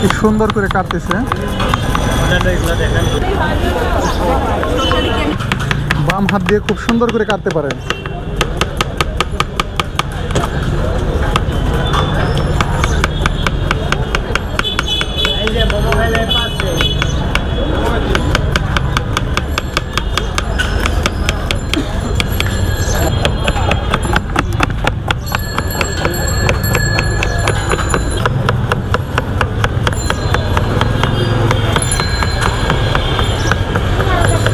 কি সুন্দর করে কাটতেছে। বাম হাত দিয়ে খুব সুন্দর করে কাটতে পারেন।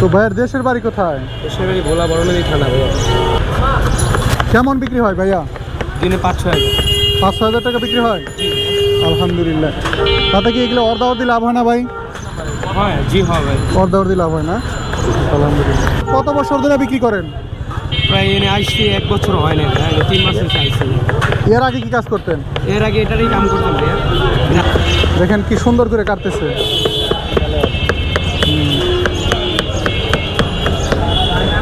তো ভাইয়ের দেশের বাড়ি কোথায়? দেশের বাড়ি ভোলা বড়নদী থানা ভাইয়া কেমন বিক্রি হয় ভাইয়া? দিনে পাঁচ ছয় পাঁচ ছ হাজার টাকা বিক্রি হয়? আলহামদুলিল্লাহ। তাতে কি এগুলো অর্ধা অর্ধাবর্দি লাভ হয় না ভাই? হয় জি হয় ভাই। অর্ধাবর্দি লাভ হয় না? আলহামদুলিল্লাহ। কত বছর ধরে বিক্রি করেন? প্রায় এনে আসছি এক বছর হয় না তিন মাস হয়েছে আইসি। এর আগে কি কাজ করতেন? এর আগে এটারই কাম করতাম ভাইয়া। দেখেন কি সুন্দর করে কাটতেছে।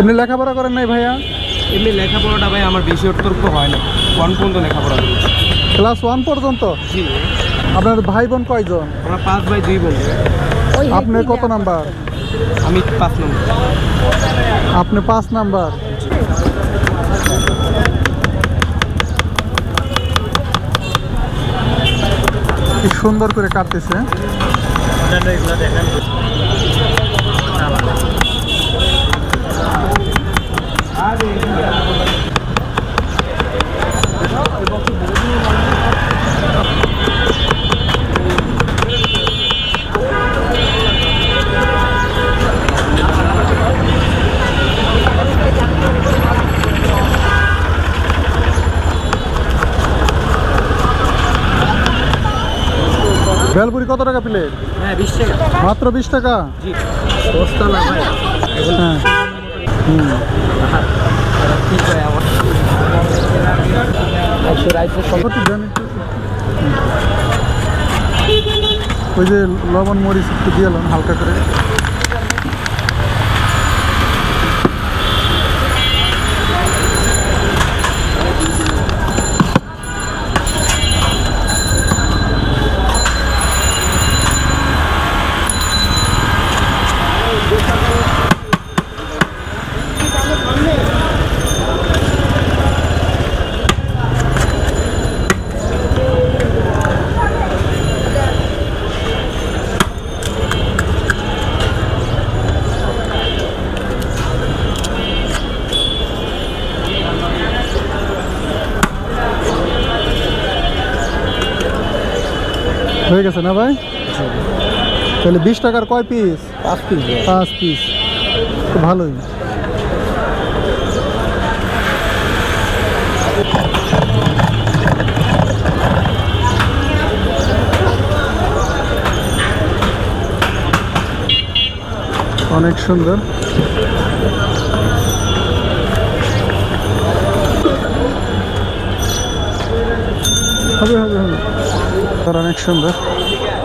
আপনি লেখাপড়া করেন নাই ভাইয়া? এমনি লেখাপড়াটা ভাই আমার বেশি অতর্ক হয় না। ওয়ান পর্যন্ত লেখাপড়া করেছি ক্লাস ওয়ান পর্যন্ত? জি। আপনার ভাই বোন কয়জন? আমরা পাঁচ ভাই দুই বোন। আপনি কত নাম্বার? আমি পাঁচ নম্বর। আপনি পাঁচ নাম্বার। কি সুন্দর করে কাটতেছে। ভেলপুরি কত টাকা প্লেট হ্যাঁ বিশ টাকা। মাত্র বিশ টাকা? জি। সস্তা না ভাই? হ্যাঁ। হুম। ঠিক ভাই আমার। ওই যে লবণ মরিচ একটু দিয়ে হালকা করে। হয়ে গেছে না ভাই? তাহলে বিশ টাকার কয় পিস পাঁচ পিস পাঁচ পিস তো ভালোই। অনেক সুন্দর। হবে হবে হবে। তার অনেক সুন্দর।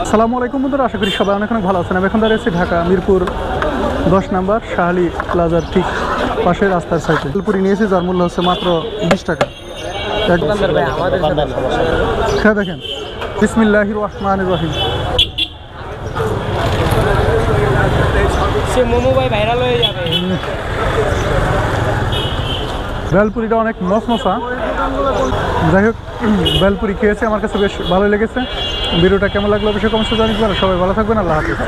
সালামু আলাইকুম বন্ধুরা আশা করি সবাই অনেক অনেক ভালো আছেন। আমি এখন দাঁড়িয়েছি ঢাকা মিরপুর দশ নাম্বার শাহালি প্লাজার ঠিক পাশে রাস্তার সাইডে পুরি নিয়েছি যার মূল্য হচ্ছে মাত্র বিশ টাকা। খেয়ে দেখেন। বিসমিল্লাহির রহমান রহিম। বেলপুরিটা অনেক মশমশা যাই হোক বেলপুরি খেয়েছে, আমার কাছে বেশ ভালো লেগেছে। ভিডিওটা কেমন লাগল অবশ্যই কমসে জানিয়ে সবাই ভালো থাকবেন, আল্লাহ হাফিজ।